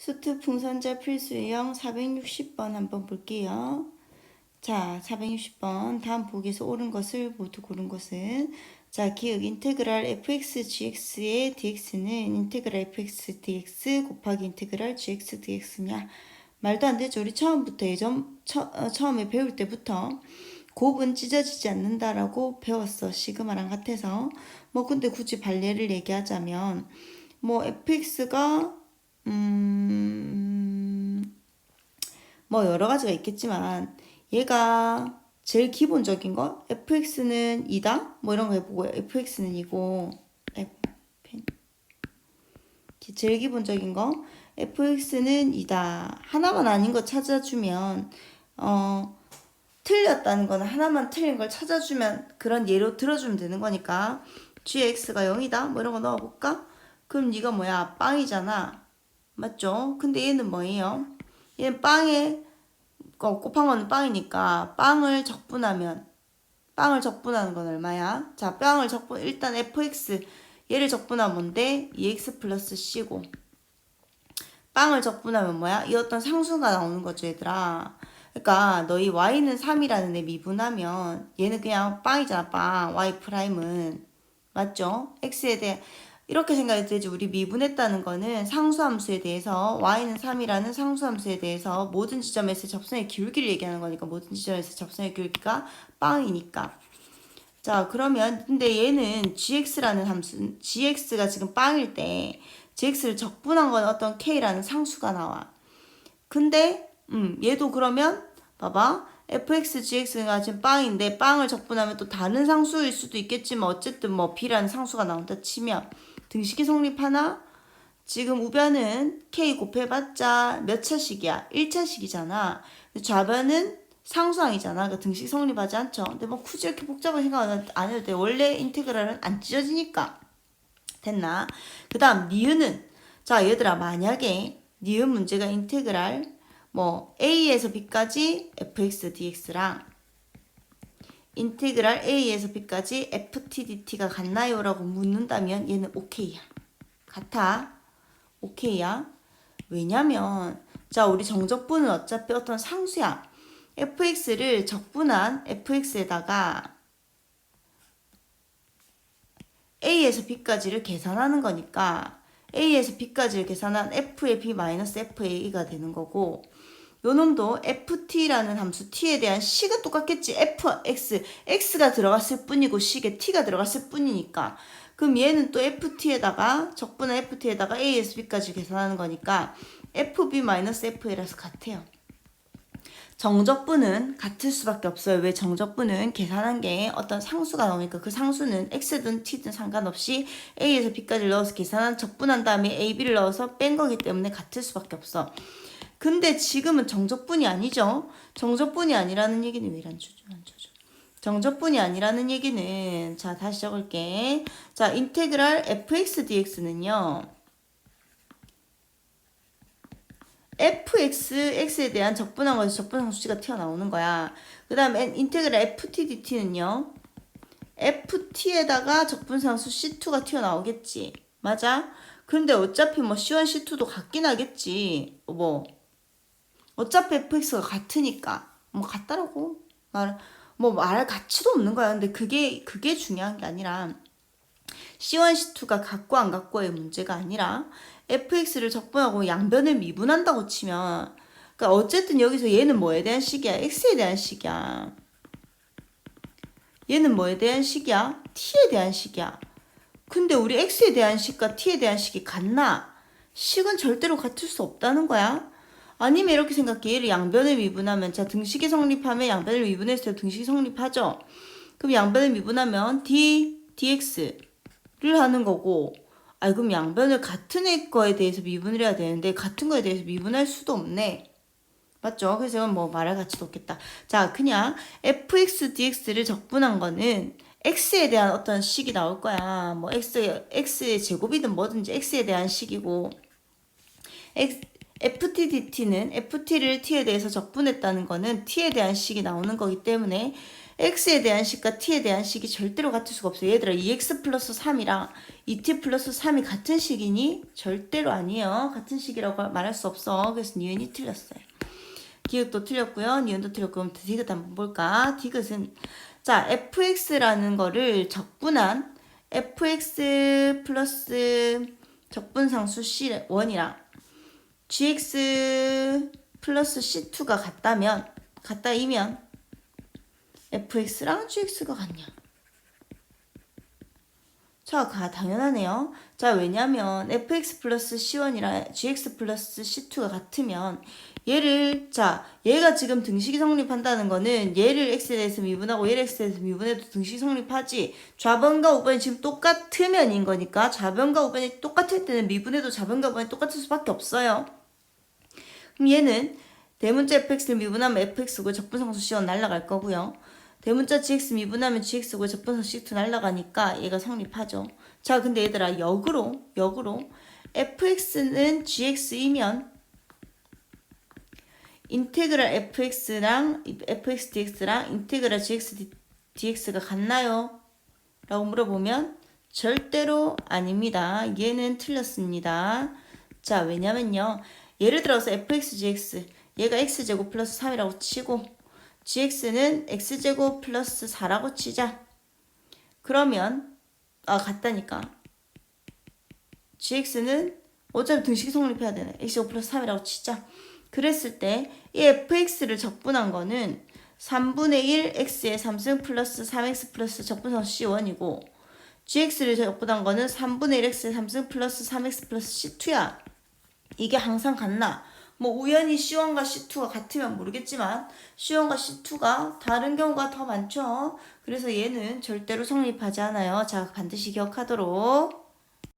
수트 풍선자 필수 유형 460번 한번 볼게요. 자, 460번 다음 보기에서 옳은 것을 모두 고른 것은 자, 기억 인테그랄 fx gx의 dx는 인테그랄 fx dx 곱하기 인테그랄 gx dx냐? 말도 안 되죠. 우리 처음부터 예전 처, 어, 처음에 배울 때부터 곱은 찢어지지 않는다라고 배웠어. 시그마랑 같아서. 뭐 근데 굳이 반례를 얘기하자면 뭐 fx가 음, 뭐 여러 가지가 있겠지만 얘가 제일 기본적인 거? Fx는 2다 뭐 이런 거 해보고 fx는 2고 F, 제일 기본적인 거? Fx는 2다. 하나만 아닌 거 찾아주면 어 틀렸다는 거는 하나만 틀린 걸 찾아주면 그런 예로 들어주면 되는 거니까. Gx가 0이다? 뭐 이런 거 넣어볼까? 그럼 네가 뭐야? 빵이잖아 맞죠? 근데 얘는 뭐예요? 얘는 빵에 어, 곱한 거는 빵이니까 빵을 적분하면 빵을 적분하는 건 얼마야? 자, 빵을 적분 일단 fx 얘를 적분하면 뭔데? 2x 플러스 c고 빵을 적분하면 뭐야? 이 어떤 상수가 나오는 거죠, 얘들아. 그러니까 너희 y는 3이라는 애 미분하면 얘는 그냥 빵이잖아, 빵. y 프라임은 맞죠? x에 대해 이렇게 생각이 되지. 우리 미분했다는 거는 상수함수에 대해서 y는 3이라는 상수함수에 대해서 모든 지점에서 접선의 기울기를 얘기하는 거니까 모든 지점에서 접선의 기울기가 빵이니까. 자 그러면 근데 얘는 gx라는 함수 gx가 지금 빵일 때 gx를 적분한 건 어떤 k라는 상수가 나와. 근데 음 얘도 그러면 봐봐. fx, gx가 지금 빵인데 빵을 적분하면 또 다른 상수일 수도 있겠지만 어쨌든 뭐 b라는 상수가 나온다 치면 등식이 성립하나? 지금 우변은 k 곱해봤자 몇 차식이야? 1차식이잖아. 좌변은 상수항이잖아. 그러니까 등식 성립하지 않죠. 근데 뭐 굳이 이렇게 복잡한 생각 안 해도 돼. 원래 인테그랄은 안 찢어지니까. 됐나? 그 다음 니은은 자 얘들아 만약에 니은 문제가 인테그랄 뭐 a에서 b까지 fx dx랑 인테그랄 a에서 b까지 ft dt가 같나요? 라고 묻는다면 얘는 오케이야. 같아. 오케이야. 왜냐면 자 우리 정적분은 어차피 어떤 상수야. fx를 적분한 fx에다가 a에서 b까지를 계산하는 거니까 a에서 b까지를 계산한 f의 b-fa가 되는 거고 요 놈도 ft라는 함수 t에 대한 c가 똑같겠지. fx, x가 들어갔을 뿐이고 c에 t가 들어갔을 뿐이니까. 그럼 얘는 또 ft에다가 적분한 ft에다가 a에서 b까지 계산하는 거니까 fb-fa라서 같아요. 정적분은 같을 수밖에 없어요. 왜 정적분은 계산한 게 어떤 상수가 나오니까 그 상수는 x든 t든 상관없이 a에서 b까지 넣어서 계산한 적분한 다음에 a, b를 넣어서 뺀 거기 때문에 같을 수밖에 없어. 근데 지금은 정적분이 아니죠. 정적분이 아니라는 얘기는 왜 이런 주죠? 정적분이 아니라는 얘기는 자 다시 적을게. 자 인테그랄 fx dx는요. fx x에 대한 적분한 것이 적분한 수치가 튀어나오는 거야. 그 다음에 인테그랄 ft dt는요. ft에다가 적분상수 c2가 튀어나오겠지. 맞아? 근데 어차피 뭐 c1, c2도 같긴 하겠지. 뭐 어차피 fx가 같으니까 뭐 같다라고 말 뭐 말할 가치도 없는 거야. 근데 그게 그게 중요한 게 아니라 C1, C2가 같고 안 같고의 문제가 아니라 fx를 적분하고 양변을 미분한다고 치면 그러니까 어쨌든 여기서 얘는 뭐에 대한 식이야? x에 대한 식이야. 얘는 뭐에 대한 식이야? t에 대한 식이야. 근데 우리 x에 대한 식과 t에 대한 식이 같나? 식은 절대로 같을 수 없다는 거야. 아니면 이렇게 생각해. 얘를 양변을 미분하면 자 등식이 성립하면 양변을 미분했을 때 등식이 성립하죠. 그럼 양변을 미분하면 d dx를 하는 거고 아 그럼 양변을 같은 애 거에 대해서 미분을 해야 되는데 같은 거에 대해서 미분할 수도 없네. 맞죠? 그래서 뭐 말할 가치도 없겠다. 자, 그냥 fx dx를 적분한 거는 x에 대한 어떤 식이 나올 거야. 뭐 x x의 제곱이든 뭐든지 x에 대한 식이고 FTDT는 FT를 T에 대해서 적분했다는 거는 T에 대한 식이 나오는 거기 때문에 x에 대한 식과 t에 대한 식이 절대로 같을 수가 없어요. 얘들아 2x 플러스 3이랑 2t 플러스 3이 같은 식이니? 절대로 아니에요. 같은 식이라고 말할 수 없어. 그래서 니은이 틀렸어요. 기억도 틀렸고요. 니은도 틀렸고 그럼 디귿 한번 볼까? 디귿은 자 fx라는 거를 적분한 fx 플러스 적분상수 c1이랑 gx 플러스 c2가 같다면 같다이면 fx랑 gx가 같냐? 자, 가 당연하네요. 자, 왜냐면 fx 플러스 c1이랑 gx 플러스 c2가 같으면 얘를 자, 얘가 지금 등식이 성립한다는 거는 얘를 x에 대해서 미분하고 얘를 x에 대해서 미분해도 등식이 성립하지. 좌변과 우변이 지금 똑같으면인 거니까 좌변과 우변이 똑같을 때는 미분해도 좌변과 우변이 똑같을 수밖에 없어요. 그럼 얘는 대문자 fx를 미분하면 fx고 적분상수 c1 날라갈 거고요. 대문자 gx 미분하면 gx고 적분상수 c2 날라가니까 얘가 성립하죠. 자, 근데 얘들아 역으로 역으로 fx는 gx이면 인테그랄 fx랑 fx dx랑 인테그랄 gx dx가 같나요? 라고 물어보면 절대로 아닙니다. 얘는 틀렸습니다. 자, 왜냐면요. 예를 들어서 fx gx 얘가 x제곱 플러스 3이라고 치고 gx는 x제곱 플러스 4라고 치자. 그러면 아 같다니까. gx는 어차피 등식이 성립해야 되네. x제곱 플러스 3이라고 치자. 그랬을 때 이 fx를 적분한 거는 3분의 1 x의 3승 플러스 3x 플러스 적분성 c1이고 gx를 적분한 거는 3분의 1 x의 3승 플러스 3x 플러스 c2야. 이게 항상 같나? 뭐 우연히 C1과 C2가 같으면 모르겠지만 C1과 C2가 다른 경우가 더 많죠. 그래서 얘는 절대로 성립하지 않아요. 자, 반드시 기억하도록.